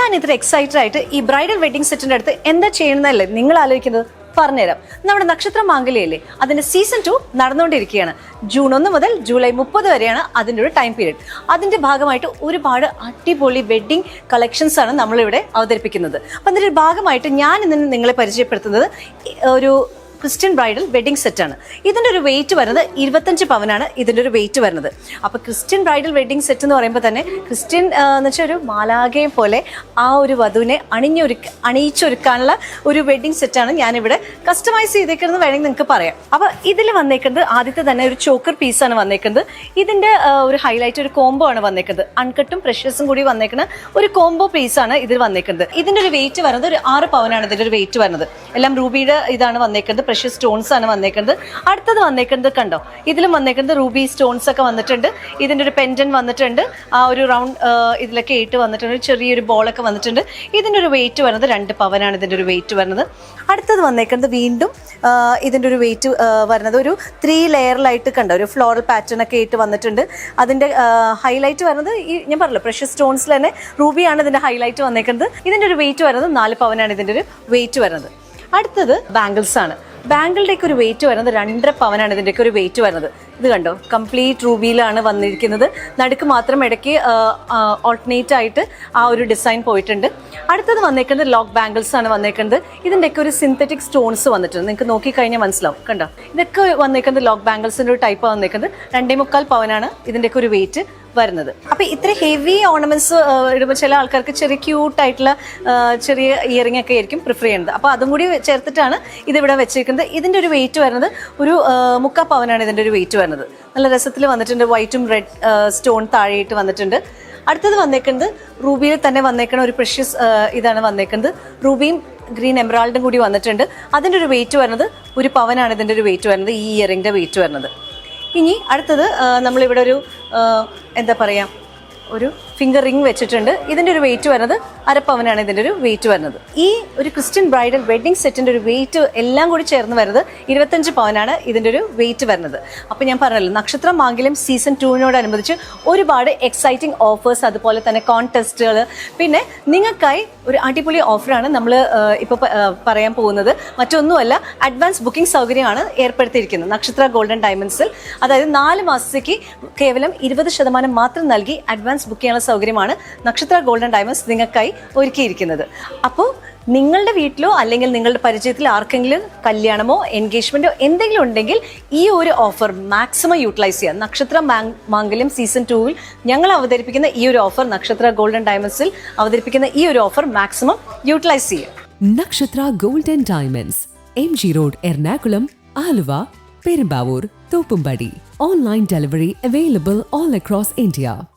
ഞാൻ ഇത്ര എക്സൈറ്റഡ് ആയിട്ട് ഈ ബ്രൈഡൽ വെഡിങ് സെറ്റിന്റെ അടുത്ത് എന്താ ചെയ്യുന്നതല്ലേ നിങ്ങൾ ആലോചിക്കുന്നത്? പറഞ്ഞുതരാം. നമ്മുടെ നക്ഷത്ര മാംഗല്യല്ലേ? അതിന്റെ സീസൺ ടു നടന്നുകൊണ്ടിരിക്കുകയാണ്. ജൂൺ ഒന്ന് മുതൽ ജൂലൈ മുപ്പത് വരെയാണ് അതിന്റെ ഒരു ടൈം പീരീഡ് അതിന്റെ ഭാഗമായിട്ട് ഒരുപാട് അടിപൊളി വെഡിങ് കളക്ഷൻസ് ആണ് നമ്മളിവിടെ അവതരിപ്പിക്കുന്നത്. അപ്പം അതിന്റെ ഒരു ഭാഗമായിട്ട് ഞാൻ ഇന്ന് നിങ്ങളെ പരിചയപ്പെടുത്തുന്നത് ഒരു ക്രിസ്ത്യൻ ബ്രൈഡൽ വെഡിങ് സെറ്റ് ആണ്. ഇതിന്റെ ഒരു വെയിറ്റ് വരുന്നത് ഇരുപത്തഞ്ച് പവനാണ് ഇതിന്റെ ഒരു വെയിറ്റ് വരുന്നത്. അപ്പോൾ ക്രിസ്ത്യൻ ബ്രൈഡൽ വെഡിങ് സെറ്റ് എന്ന് പറയുമ്പോൾ തന്നെ ക്രിസ്ത്യൻ എന്ന് വെച്ചാൽ ഒരു മാലാകയെ പോലെ ആ ഒരു വധുവിനെ അണിഞ്ഞൊരുക്ക അണിയിച്ചൊരുക്കാനുള്ള ഒരു വെഡിങ് സെറ്റാണ് ഞാനിവിടെ കസ്റ്റമൈസ് ചെയ്തേക്കുന്നത് വേണമെങ്കിൽ നിങ്ങൾക്ക് പറയാം. അപ്പോൾ ഇതിൽ വന്നേക്കുന്നത് ആദ്യത്തെ തന്നെ ഒരു ചോക്കർ പീസാണ് വന്നേക്കുന്നത്. ഇതിന്റെ ഒരു ഹൈലൈറ്റ് ഒരു കോംബോ ആണ് വന്നേക്കുന്നത്. അൺകട്ടും പ്രഷ്യസും കൂടി വന്നേക്കുന്ന ഒരു കോംബോ പീസാണ് ഇതിൽ വന്നേക്കുന്നത്. ഇതിന്റെ ഒരു വെയിറ്റ് വരുന്നത് ഒരു ആറ് പവനാണ് ഇതിന്റെ ഒരു വെയിറ്റ് വരുന്നത്. എല്ലാം റൂബിയുടെ ഇതാണ് വന്നേക്കുന്നത്. പ്രഷ്യസ് സ്റ്റോൺസ് ആണ് വന്നേക്കുന്നത്. അടുത്തത് വന്നേക്കുന്നത് കണ്ടോ? ഇതിലും വന്നേക്കുന്നത് റൂബി സ്റ്റോൺസ് ഒക്കെ വന്നിട്ടുണ്ട്. ഇതിന്റെ ഒരു പെൻഡൻ വന്നിട്ടുണ്ട്. ആ ഒരു റൗണ്ട് ഇതിലൊക്കെ ഇട്ട് വന്നിട്ടുണ്ട്. ചെറിയൊരു ബോളൊക്കെ വന്നിട്ടുണ്ട്. ഇതിന്റെ ഒരു വെയിറ്റ് വരുന്നത് രണ്ട് പവനാണ് ഇതിന്റെ ഒരു വെയിറ്റ് വരുന്നത്. അടുത്തത് വന്നേക്കുന്നത് വീണ്ടും ഇതിന്റെ ഒരു വെയിറ്റ് വരുന്നത് ഒരു ത്രീ ലെയറിലായിട്ട് കണ്ടോ? ഒരു ഫ്ലോറൽ പാറ്റേൺ ഒക്കെ ഇട്ട് വന്നിട്ടുണ്ട്. അതിന്റെ ഹൈലൈറ്റ് വരുന്നത് ഈ ഞാൻ പറഞ്ഞല്ലോ പ്രഷ്യസ് സ്റ്റോൺസിൽ തന്നെ റൂബിയാണ് ഇതിന്റെ ഹൈലൈറ്റ് വന്നേക്കുന്നത്. ഇതിന്റെ ഒരു വെയിറ്റ് വരുന്നത് നാല് പവനാണ് ഇതിന്റെ ഒരു വെയിറ്റ് വരുന്നത്. അടുത്തത് ബാംഗിൾസ് ആണ്. ബാംഗിളുടെ ഒക്കെ ഒരു വെയിറ്റ് വരുന്നത് രണ്ടര പവനാണ്. ഇതിന്റെയൊക്കെ ഒരു വെയിറ്റ് വരുന്നത്. ഇത് കണ്ടോ? കംപ്ലീറ്റ് റൂബിയിലാണ് വന്നിരിക്കുന്നത്. നടുക്ക് മാത്രം ഇടയ്ക്ക് ഓൾട്ടർനേറ്റ് ആയിട്ട് ആ ഒരു ഡിസൈൻ പോയിട്ടുണ്ട്. അടുത്തത് വന്നേക്കുന്നത് ലോക്ക് ബാംഗിൾസ് ആണ് വന്നേക്കുന്നത്. ഇതിന്റെയൊക്കെ ഒരു സിന്തറ്റിക് സ്റ്റോൺസ് വന്നിട്ടുണ്ട്. നിങ്ങൾക്ക് നോക്കിക്കഴിഞ്ഞാൽ മനസ്സിലാവും. കണ്ടോ? ഇതൊക്കെ വന്നേക്കുന്നത് ലോക്ക് ബാംഗിൾസിന്റെ ഒരു ടൈപ്പ് വന്നേക്കുന്നത്. രണ്ടേ മുക്കാൽ പവനാണ് ഇതിന്റെയൊക്കെ ഒരു വെയിറ്റ് വരുന്നത്. അപ്പൊ ഇത്ര ഹെവി ഓർണമെന്റ്സ് ഇടുമ്പോൾ ചില ആൾക്കാർക്ക് ചെറിയ ക്യൂട്ട് ആയിട്ടുള്ള ചെറിയ ഇയറിംഗ് ഒക്കെ ആയിരിക്കും പ്രിഫർ ചെയ്യുന്നത്. അപ്പൊ അതും കൂടി ചേർത്തിട്ടാണ് ഇതിവിടെ വെച്ചിരിക്കുന്നത് ഇതിന്റെ ഒരു വെയിറ്റ് വരുന്നത് ഒരു മുക്കാ പവനാണ് ഇതിന്റെ ഒരു വെയിറ്റ് വരുന്നത്. നല്ല രസത്തിൽ വന്നിട്ടുണ്ട്. വൈറ്റും റെഡ് സ്റ്റോൺ താഴെയിട്ട് വന്നിട്ടുണ്ട്. അടുത്തത് വന്നേക്കുന്നത് റൂബിയിൽ തന്നെ വന്നേക്കുന്ന ഒരു പ്രഷ്യസ് ഇതാണ് വന്നേക്കുന്നത്. റൂബിയും ഗ്രീൻ എമറാൾഡും കൂടി വന്നിട്ടുണ്ട്. അതിന്റെ ഒരു വെയിറ്റ് വരുന്നത് ഒരു പവനാണ് ഇതിന്റെ ഒരു വെയിറ്റ് വരുന്നത്. ഈ ഇയറിംഗിന്റെ വെയിറ്റ് വരുന്നത്. ഇനി അടുത്തത് നമ്മളിവിടെ ഒരു എന്താ പറയുക ഒരു ഫിംഗർ റിംഗ് വെച്ചിട്ടുണ്ട്. ഇതിന്റെ ഒരു വെയിറ്റ് വരുന്നത് അരപ്പവനാണ് ഇതിന്റെ ഒരു വെയിറ്റ് വരുന്നത് ഈ ഒരു ക്രിസ്ത്യൻ ബ്രൈഡൽ വെഡിങ് സെറ്റിന്റെ ഒരു വെയിറ്റ് എല്ലാം കൂടി ചേർന്ന് വരുന്നത് ഇരുപത്തഞ്ച് പവനാണ് ഇതിന്റെ ഒരു വെയിറ്റ് വരുന്നത് അപ്പോൾ ഞാൻ പറഞ്ഞല്ലോ നക്ഷത്രം മാങ്കിലും സീസൺ ടൂവിനോടനുബന്ധിച്ച് ഒരുപാട് എക്സൈറ്റിംഗ് ഓഫേഴ്സ് അതുപോലെ തന്നെ കോൺടെസ്റ്റുകൾ പിന്നെ നിങ്ങൾക്കായി ഒരു അടിപൊളി ഓഫറാണ് നമ്മൾ ഇപ്പോൾ പറയാൻ പോകുന്നത്. മറ്റൊന്നുമല്ല അഡ്വാൻസ് ബുക്കിംഗ് സൗകര്യമാണ് ഏർപ്പെടുത്തിയിരിക്കുന്നത്. നക്ഷത്ര ഗോൾഡൻ ഡയമണ്ട്സിൽ അതായത് നാല് മാസത്തേക്ക് കേവലം ഇരുപത് ശതമാനം മാത്രം നൽകി അഡ്വാൻസ് ബുക്ക് ചെയ്യാനുള്ള സൗകര്യമാണ് നക്ഷത്ര ഗോൾഡൻ ഡയമണ്ട്സ് നിങ്ങൾക്കായി ഒരുക്കിയിരിക്കുന്നത്. അപ്പോൾ നിങ്ങളുടെ വീട്ടിലോ അല്ലെങ്കിൽ നിങ്ങളുടെ പരിചയത്തിൽ ആർക്കെങ്കിലും കല്യാണമോ എൻഗേജ്മെന്റോ എന്തെങ്കിലും ഉണ്ടെങ്കിൽ ഈ ഒരു ഓഫർ മാക്സിമം യൂട്ടിലൈസ് ചെയ്യുക നക്ഷത്ര മാംഗല്യം സീസൺ ടൂവിൽ ഞങ്ങൾ അവതരിപ്പിക്കുന്ന ഈ ഒരു ഓഫർ നക്ഷത്ര ഗോൾഡൻ ഡയമണ്ട്സിൽ അവതരിപ്പിക്കുന്ന ഈ ഒരു ഓഫർ മാക്സിമം യൂട്ടിലൈസ് ചെയ്യുക Nakshatra golden diamonds M G road Ernakulam Aluva Perumbavoor Thoppumpady. Online delivery available all across India